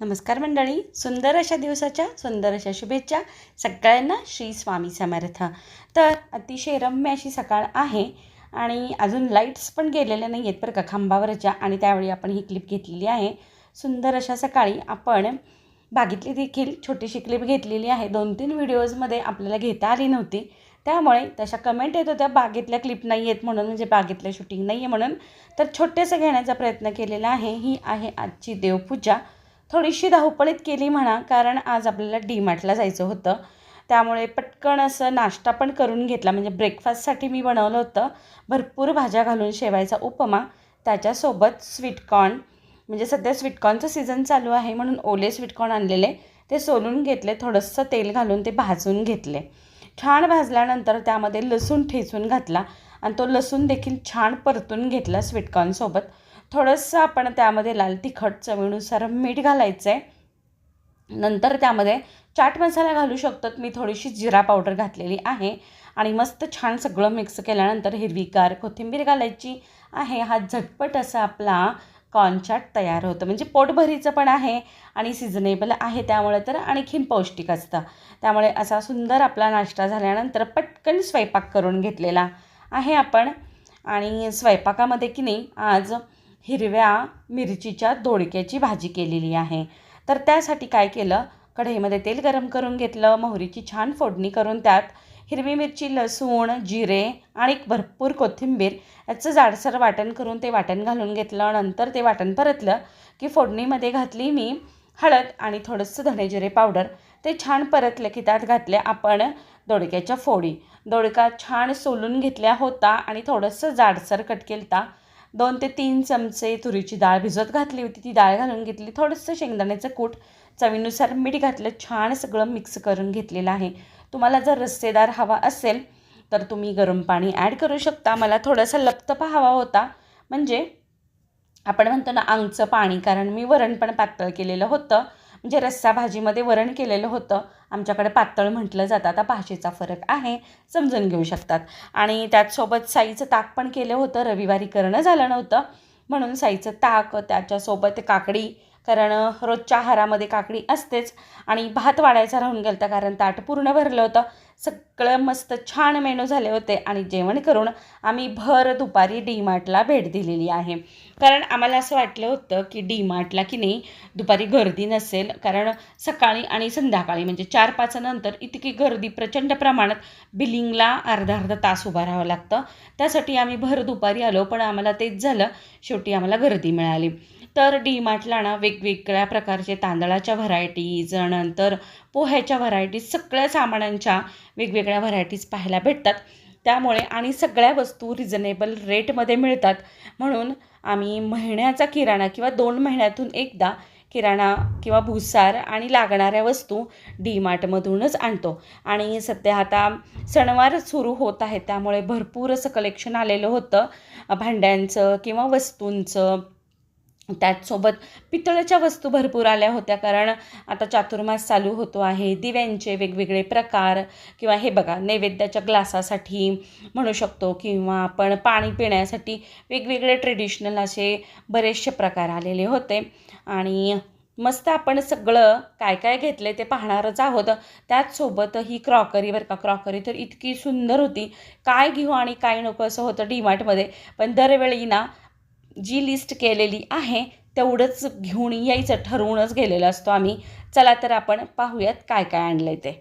नमस्कार मंडळी. सुंदर अशा दिवसाच्या सुंदर अशा शुभेच्छा सगळ्यांना श्री स्वामी समर्थ. तर अतिशय रम्य अशी सकाळ आहे आणि अजून लाईट्स पण गेलेल्या नाही आहेत बरं का खांबावरच्या आणि त्यावेळी आपण ही क्लिप घेतलेली आहे. सुंदर अशा सकाळी आपण बागेतली देखील छोटीशी क्लिप घेतलेली आहे. दोन तीन व्हिडिओजमध्ये आपल्याला घेता आली नव्हती. त्यामुळे तशा कमेंट येत होत्या बागेतल्या क्लिप नाही आहेत म्हणून म्हणजे बागेतल्या शूटिंग नाही आहे म्हणून. तर छोटेसं घेण्याचा प्रयत्न केलेला आहे. ही आहे आजची देवपूजा. थोडीशी धावपळीत केली म्हणा कारण आज आपल्याला डीमार्टला जायचं होतं. त्यामुळे पटकन असं नाश्ता पण करून घेतला. म्हणजे ब्रेकफास्टसाठी मी बनवलं होतं. भरपूर भाज्या घालून शेवायचा उपमा. त्याच्यासोबत स्वीटकॉर्न म्हणजे सध्या स्वीटकॉर्नचं सीझन चालू आहे म्हणून ओले स्वीटकॉर्न आणलेले. ते सोलून घेतले थोडंसं तेल घालून ते भाजून घेतले. छान भाजल्यानंतर त्यामध्ये लसूण ठेचून घातला. आणि तो लसूण देखील छान परतून घेतला स्वीटकॉर्नसोबत थोडंसं आपण त्यामध्ये लाल तिखट चवीनुसार मीठ घालायचं आहे नंतर त्यामध्ये चाट मसाला घालू शकतात. मी थोडीशी जिरा पावडर घातलेली आहे आणि मस्त छान सगळं मिक्स केल्यानंतर हिरवीगार कोथिंबीर घालायची आहे. हा झटपट असा आपला कॉर्नचाट तयार होतं. म्हणजे पोटभरीचं पण आहे आणि सिजनेबल आहे त्यामुळे तर आणखीन पौष्टिक असतं. त्यामुळे असा सुंदर आपला नाश्ता झाल्यानंतर पटकन स्वयंपाक करून घेतलेला आहे आपण. आणि स्वयंपाकामध्ये की नाही आज हिरव्या मिरचीच्या दोडक्याची भाजी केलेली आहे. तर त्यासाठी काय केलं? कढईमध्ये तेल गरम करून घेतलं. मोहरीची छान फोडणी करून त्यात हिरवी मिरची लसूण जिरे आणि भरपूर कोथिंबीर याचं जाडसर वाटण करून ते वाटण घालून घेतलं. नंतर ते वाटण परतलं की फोडणीमध्ये घातली मी हळद आणि थोडंसं धणे जिरे पावडर. ते छान परतलं की त्यात घातले आपण दोडक्याच्या फोडी. दोडका छान सोलून घेतल्या होता आणि थोडंसं जाडसर कट केलता. दोन ते तीन चमचे तुरीची डाळ भिजत घातली होती. ती डाळ घालून घेतली थोडंसं शेंगदाण्याचं कूट चवीनुसार मीठ घातलं छान सगळं मिक्स करून घेतलेलं आहे. तुम्हाला जर रस्सेदार हवा असेल तर तुम्ही गरम पाणी ॲड करू शकता. मला थोडासा लपतपा हवा होता. म्हणजे आपण म्हणतो ना अंगचं पाणी कारण मी वरण पण पातळ केलेलं होतं. म्हणजे रस्सा भाजीमध्ये वरण केलेलं होतं. आमच्याकडे पातळ म्हटलं जातं. आता भाषेचा फरक आहे. समजून घेऊ शकतात. आणि त्याचसोबत साईचं ताक पण केलं होतं. रविवारी करणं झालं नव्हतं. म्हणून साईचं ताक त्याच्यासोबत काकडी कारण रोजच्या आहारामध्ये काकडी असतेच. आणि भात वाढायचा राहून गेलं कारण ताट पूर्ण भरलं होतं. सगळं मस्त छान मेनू झाले होते आणि जेवण करून आम्ही भर दुपारी डी मार्टला भेट दिलेली आहे. कारण आम्हाला असं वाटलं होतं की डी मार्टला की नाही दुपारी गर्दी नसेल. कारण सकाळी आणि संध्याकाळी म्हणजे चार पाच नंतर इतकी गर्दी प्रचंड प्रमाणात बिलिंगला अर्धा अर्धा तास उभा राहावं लागतं. त्यासाठी आम्ही भर दुपारी आलो पण आम्हाला तेच झालं. शेवटी आम्हाला गर्दी मिळाली. तर डी मार्टला ना वेगवेगळ्या प्रकारचे तांदळाच्या व्हरायटीज नंतर पोह्याच्या व्हरायटीज सगळ्या सामानांच्या वेगवेगळ्या व्हरायटीज पाहायला भेटतात. त्यामुळे आणि सगळ्या वस्तू रिझनेबल रेटमध्ये मिळतात. म्हणून आम्ही महिन्याचा किराणा किंवा दोन महिन्यातून एकदा किराणा किंवा भुसार आणि लागणाऱ्या वस्तू डी मार्टमधूनच आणतो. आणि सध्या आता सणवार सुरू होत आहे त्यामुळे भरपूर असं कलेक्शन आलेलं होतं. भांड्यांचं किंवा वस्तूंचं. त्याचसोबत पितळेच्या वस्तू भरपूर आल्या होत्या कारण आता चातुर्मास चालू होतो आहे. दिव्यांचे वेगवेगळे प्रकार किंवा हे बघा नैवेद्याच्या ग्लासासाठी म्हणू शकतो किंवा आपण पाणी पिण्यासाठी वेगवेगळे ट्रेडिशनल असे बरेचसे प्रकार आलेले होते. आणि मस्त आपण सगळं काय काय घेतलं ते पाहणारच आहोत. त्याचसोबत ही क्रॉकरी बरं का. क्रॉकरी तर इतकी सुंदर होती. काय घेऊ आणि काय नको असं होतं डीमार्टमध्ये पण दरवेळी ना जी लिस्ट केलेली आहे तेवढंच घेऊन यायचं ठरवूनच गेलेलं असतो आम्ही. चला तर आपण पाहूयात काय काय आणलं आहे ते.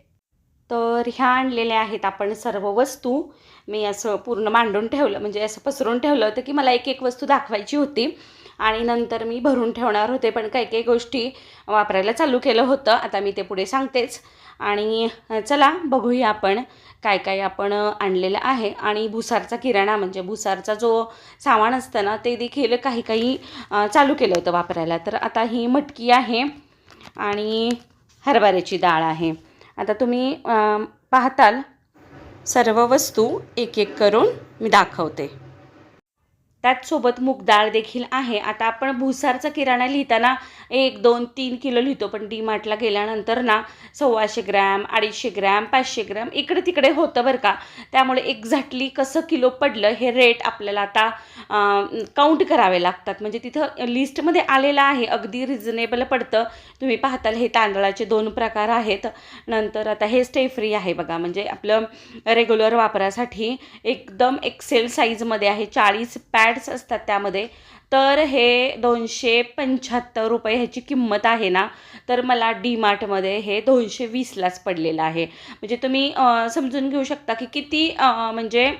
तर ह्या आणलेल्या आहेत आपण सर्व वस्तू. मी असं पूर्ण मांडून ठेवलं म्हणजे असं पसरून ठेवलं होतं की मला एक एक वस्तू दाखवायची होती. आणि नंतर मी भरून ठेवणार होते पण काही काही गोष्टी वापरायला चालू केलं होतं. आता मी ते पुढे सांगतेच. आणि चला बघूया आपण काय काय आपण आणलेलं आहे. आणि भुसारचा किराणा म्हणजे भुसारचा जो सामान असतं ना ते देखील काही काही चालू केलं होतं वापरायला. तर आता ही मटकी आहे आणि हरभऱ्याची डाळ आहे. आता तुम्ही पाहताल सर्व वस्तू एक एक करून मी दाखवते. त्याचसोबत मूग डाळ देखील आहे. आता आपण भुसारचा किराणा लिहिताना एक दोन तीन किलो लिहितो पण डी मार्टला गेल्यानंतर ना सव्वाशे ग्रॅम अडीचशे ग्रॅम पाचशे ग्रॅम इकडे तिकडे होतं बरं का. त्यामुळे एक्झॅक्टली कसं किलो पडलं हे रेट आपल्याला आता काउंट करावे लागतात. म्हणजे तिथं लिस्टमध्ये आलेलं आहे. अगदी रिझनेबल पडतं. तुम्ही पाहताल हे तांदळाचे दोन प्रकार आहेत. नंतर आता हे स्टे फ्री आहे बघा. म्हणजे आपलं रेग्युलर वापरासाठी एकदम एक्सेल साईजमध्ये आहे. चाळीस पॅड्स असतात त्यामध्ये. तर हे दोनशे पंच्याहत्तर रुपये ह्याची किंमत आहे ना तर मला डी मार्टमध्ये हे दोनशे वीसलाच पडलेलं आहे. म्हणजे तुम्ही समजून घेऊ शकता की किती म्हणजे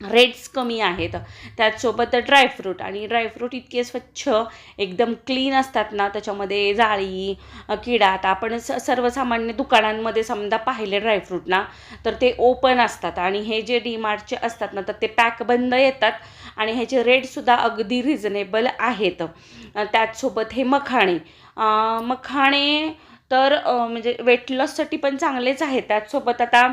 रेट्स कमी आहेत. त्याचसोबत ड्रायफ्रूट आणि ड्रायफ्रूट इतके स्वच्छ एकदम क्लीन असतात ना त्याच्यामध्ये जाळी किडा आता आपण स सर्वसामान्य दुकानांमध्ये समजा पाहिले ड्रायफ्रूट ना तर ते ओपन असतात आणि हे जे डीमार्टचे असतात ना तर ते पॅक बंद येतात आणि ह्याचे रेटसुद्धा अगदी रिझनेबल आहेत. त्याचसोबत हे मखाणे मखाणे तर म्हणजे वेट लॉससाठी पण चांगलेच आहेत. त्याचसोबत आता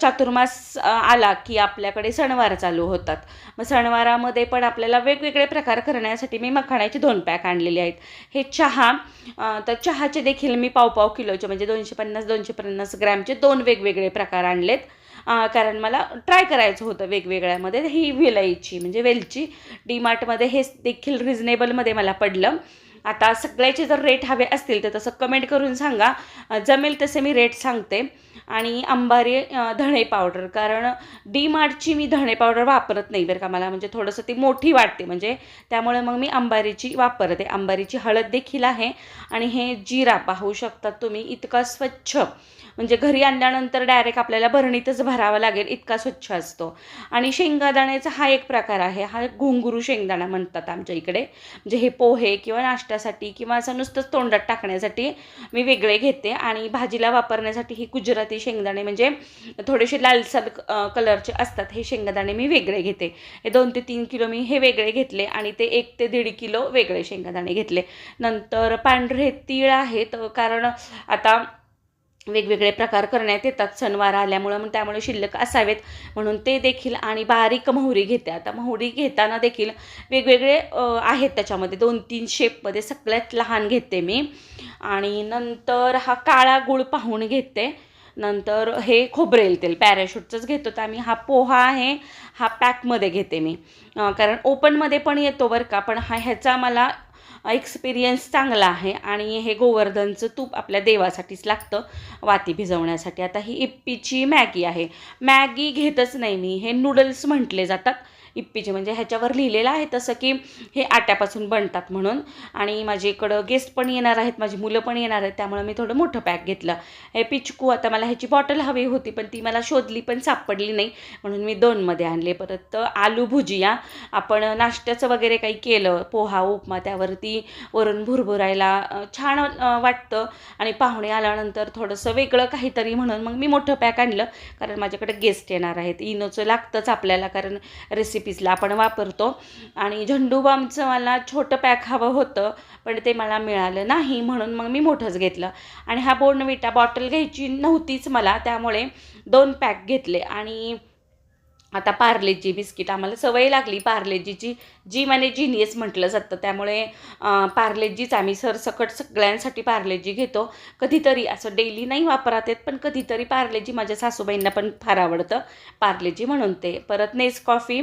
चातुर्मास आला की आपल्याकडे सणवार चालू होतात. मग सणवारामध्ये पण आपल्याला वेगवेगळे प्रकार करण्यासाठी मी मखाण्याचे दोन पॅक आणलेले आहेत. हे चहा तर चहाचे देखील मी पाव पाव किलोचे म्हणजे दोनशे पन्नास दोनशे पन्नास ग्रॅमचे दोन वेगवेगळे प्रकार आणलेत. कारण मला ट्राय करायचं होतं वेगवेगळ्यामध्ये ही विलायची म्हणजे वेलची डीमार्टमध्ये हे देखील रिझनेबलमध्ये मला पडलं. आता सगळ्याचे जर रेट हवे असतील तर तसं कमेंट करून सांगा. जमेल तसे मी रेट सांगते. आणि अंबारी धणे पावडर कारण डी मार्टची मी धणे पावडर वापरत नाही बरं का मला. म्हणजे थोडंसं ती मोठी वाटते. म्हणजे त्यामुळे मग मी अंबारीची वापरते. अंबारीची हळद देखील आहे. आणि हे जिरा पाहू शकतात तुम्ही. इतका स्वच्छ. म्हणजे घरी आणल्यानंतर डायरेक्ट आपल्याला भरणीतच भरावा लागेल. इतका स्वच्छ असतो. आणि शेंगादाण्याचा हा एक प्रकार आहे. हा घुंगरू शेंगदाणा म्हणतात आमच्या इकडे. म्हणजे हे पोहे किंवा नाश्त्यासाठी किंवा असं नुसतंच तोंडात टाकण्यासाठी मी वेगळे घेते. आणि भाजीला वापरण्यासाठी ही गुजराती शेंगदाणे म्हणजे थोडेसे लालसर कलरचे असतात. हे शेंगदाणे मी वेगळे घेते. हे दोन ते तीन किलो मी हे वेगळे घेतले आणि ते एक ते दीड किलो वेगळे शेंगदाणे घेतले. नंतर पांढरे तीळ आहेत कारण आता वेगवेगळे प्रकार करण्यात येतात. सणवार आल्यामुळं मग त्यामुळे शिल्लक असावेत म्हणून ते देखील आणि बारीक मोहरी घेते. आता मोहरी घेताना देखील वेगवेगळे आहेत त्याच्यामध्ये. दोन तीन शेपमध्ये सगळ्यात लहान घेते मी. आणि नंतर हा काळा गूळ पाहून घेते. नंतर हे खोबरेल तेल. पॅराशूटचंच घेतो. तर आम्ही हा पोहा आहे हा पॅकमध्ये घेते मी. कारण ओपनमध्ये पण येतो बरं का. पण हा ह्याचा मला एक्सपिरियन्स चांगला आहे. आणि हे गोवर्धनचं तूप आपल्या देवासाठीच लागतं वाती भिजवण्यासाठी. आता ही इप्पीची मॅगी आहे. मॅगी घेतच नाही मी. हे नूडल्स म्हटले जातात. इप्पीचे. म्हणजे ह्याच्यावर लिहिलेलं आहे तसं की हे आट्यापासून बनतात म्हणून. आणि माझ्या इकडं गेस्ट पण येणार आहेत माझी मुलं पण येणार आहेत त्यामुळे मी थोडं मोठं पॅक घेतलं. हे पिचकू आता मला ह्याची बॉटल हवी होती पण ती मला शोधली पण सापडली नाही. म्हणून मी दोनमध्ये आणले. परत आलू भुजिया आपण नाश्त्याचं वगैरे काही केलं पोहा उपमा त्यावरती वरून भुरभुरायला छान वाटतं. आणि पाहुणे आल्यानंतर थोडंसं वेगळं काहीतरी म्हणून मग मी मोठं पॅक आणलं. कारण माझ्याकडे गेस्ट येणार आहेत. इनोचं लागतंच आपल्याला कारण रेसिपी रेसिपीजला आपण वापरतो. आणि झंडूबामचं मला छोटं पॅक हवं होतं पण ते मला मिळालं नाही म्हणून मग मी मोठंच घेतलं. आणि हा बोर्नविटा बॉटल घ्यायची नव्हतीच मला त्यामुळे दोन पॅक घेतले. आणि आता पार्लेजी बिस्किट आम्हाला सवय लागली पार्लेजीची. जी माने जिनियस म्हटलं जातं त्यामुळे पार्लेजीच आम्ही सरसकट सगळ्यांसाठी पार्लेजी घेतो. कधीतरी असं डेली नाही वापरात येत पण कधीतरी पार्लेजी माझ्या सासूबाईंना पण फार आवडतं. पार्लेजी म्हणून ते. परत नेस कॉफी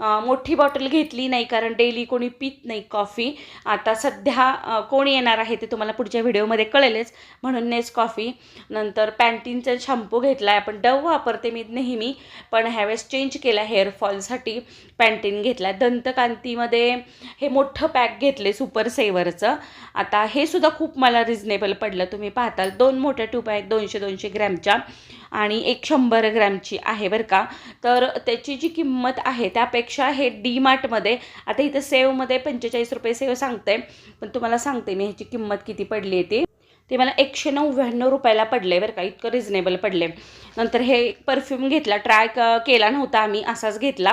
मोठी बॉटल घेतली नाही कारण डेली कोणी पित नाही कॉफी. आता सध्या कोण येणार आहे ते तुम्हाला पुढच्या व्हिडिओमध्ये कळेलच. म्हणून नेस कॉफी. नंतर पॅन्टीनचा शॅम्पू घेतला आहे आपण डव वापरते मी नेहमी पण ह्यावेळेस चेंज केला हेअरफॉलसाठी पॅन्टीन घेतला दंतकांतीमध्ये हे मोठं पॅक घेतले सुपर सेवरचं. आता हे सुद्धा खूप मला रिझनेबल पडलं. तुम्ही पाहताल दोन मोठ्या ट्यूब आहेत दोनशे दोनशे ग्रॅमच्या आणि एक शंभर ग्रॅमची आहे बरं का. तर त्याची जी किंमत आहे त्यापेक्षा हे डी मार्टमध्ये आता इथं सेवमध्ये पंचेचाळीस रुपये सेव सांगते पण तुम्हाला सांगते मी ह्याची किंमत किती पडली आहे ती. ते मला एकशे नव्याण्णव रुपयाला पडले बरं का इतकं रिझनेबल पडले नंतर हे परफ्यूम घेतला ट्राय केला नव्हता आम्ही असाच घेतला.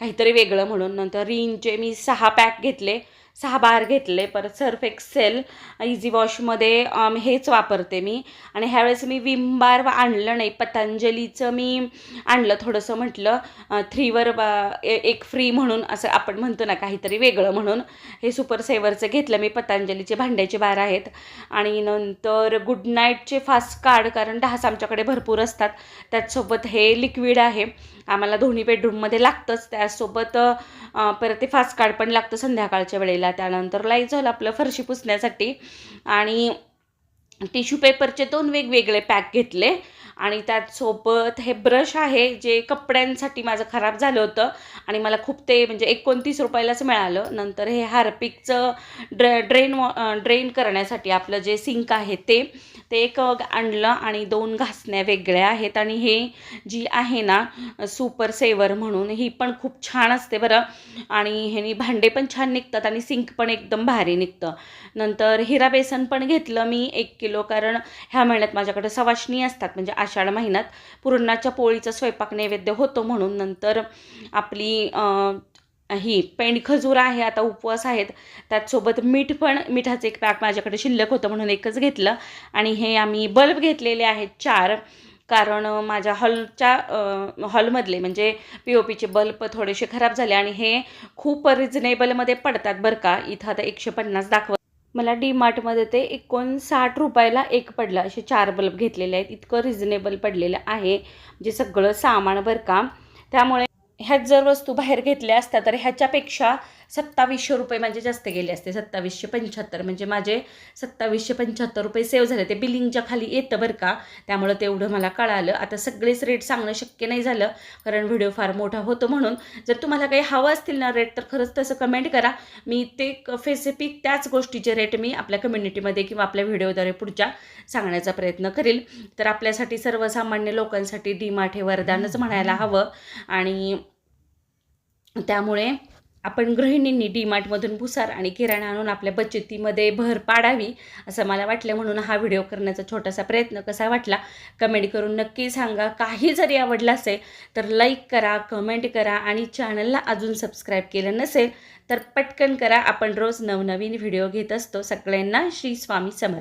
काहीतरी वेगळं म्हणून. नंतर रिनचे मी सहा पॅक घेतले. सहा बार घेतले परत सर्फ एक्सेल इझी वॉशमध्ये हेच वापरते मी. आणि ह्यावेळेस मी विम बार आणलं नाही पतंजलीचं मी आणलं थोडंसं म्हटलं थ्रीवर एक फ्री म्हणून असं आपण म्हणतो ना काहीतरी वेगळं म्हणून. हे सुपर सेवरचं घेतलं मी पतंजलीचे भांड्याचे बार आहेत. आणि नंतर गुड नाईटचे फास्ट कार्ड कारण ढास आमच्याकडे भरपूर असतात. त्याचसोबत हे लिक्विड आहे. आम्हाला दोन्ही बेडरूममध्ये लागतंच. त्यासोबत परत ते फास्ट कार्ड पण लागतं संध्याकाळच्या वेळेला. त्यानंतर लाईझॉल आपलं फरशी पुसण्यासाठी. आणि टिश्यू पेपरचे दोन वेगवेगळे पॅक घेतले. आणि त्याचसोबत हे ब्रश आहे जे कपड्यांसाठी माझं खराब झालं होतं आणि मला खूप ते म्हणजे एकोणतीस रुपयालाच मिळालं. नंतर हे हार्पिकचं ड्र ड्रेन वॉ ड्रेन करण्यासाठी आपलं जे सिंक आहे ते ते एक आणलं आणि दोन घासण्या वेगळ्या आहेत आणि हे जी आहे ना सुपर सेवर म्हणून ही पण खूप छान असते बरं. आणि ह्यानी भांडे पण छान निघतात आणि सिंक पण एकदम भारी निघतं. नंतर हिरा बेसन पण घेतलं मी एक किलो कारण ह्या महिन्यात माझ्याकडे सवाशणी असतात. म्हणजे आषाढ महिन्यात पुरणाच्या पोळीचा स्वयंपाक नैवेद्य होतो म्हणून नंतर आपली ही पेंड खजूर आहे आता उपवास आहेत त्याचसोबत मीठ पण मिठाचं एक पॅक माझ्याकडे शिल्लक होतं म्हणून एकच घेतलं. आणि हे आम्ही बल्ब घेतलेले आहेत चार कारण माझ्या हॉलच्या हॉलमधले म्हणजे पी ओ पीचे बल्ब थोडेसे खराब झाले आणि हे खूप रिजनेबलमध्ये पडतात बरं का. इथं आता एकशे पन्नास दाखवत मला डी मार्टमध्ये ते एकोणसाठ रुपयाला एक पडलं. असे चार बल्ब घेतलेले आहेत. इतकं रिझनेबल पडलेलं आहे. म्हणजे सगळं सामान बरं का. त्यामुळे ह्याच जर वस्तू बाहेर घेतल्या असत्या तर ह्याच्यापेक्षा सत्तावीसशे रुपये माझे जास्त गेले असते सत्तावीसशे पंच्याहत्तर. म्हणजे माझे सत्तावीसशे पंच्याहत्तर रुपये सेव्ह झाले. ते बिलिंगच्या खाली येतं बरं का. त्यामुळं तेवढं मला कळालं. आता सगळेच रेट सांगणं शक्य नाही झालं कारण व्हिडिओ फार मोठा होतो म्हणून. जर तुम्हाला काही हवं असतील ना रेट तर खरंच तसं कमेंट करा. मी ते फेसिफिक त्याच गोष्टीचे रेट मी आपल्या कम्युनिटीमध्ये किंवा आपल्या व्हिडिओद्वारे पुढच्या सांगण्याचा प्रयत्न करेल. तर आपल्यासाठी सर्वसामान्य लोकांसाठी डीमार्ट हे वरदानच म्हणायला हवं. आणि त्यामुळे आपण गृहिणींनी डीमार्टमधून भुसार आणि किराणा आणून आपल्या बचतीमध्ये भर पाडावी असं मला वाटलं. म्हणून हा व्हिडिओ करण्याचा छोटासा प्रयत्न कसा वाटला कमेंट करून नक्की सांगा. काही जरी आवडला असेल तर लाईक करा कमेंट करा आणि चॅनलला अजून सबस्क्राईब केलं नसेल तर पटकन करा. आपण रोज नवनवीन व्हिडिओ घेत असतो. सगळ्यांना श्री स्वामी समर्थ.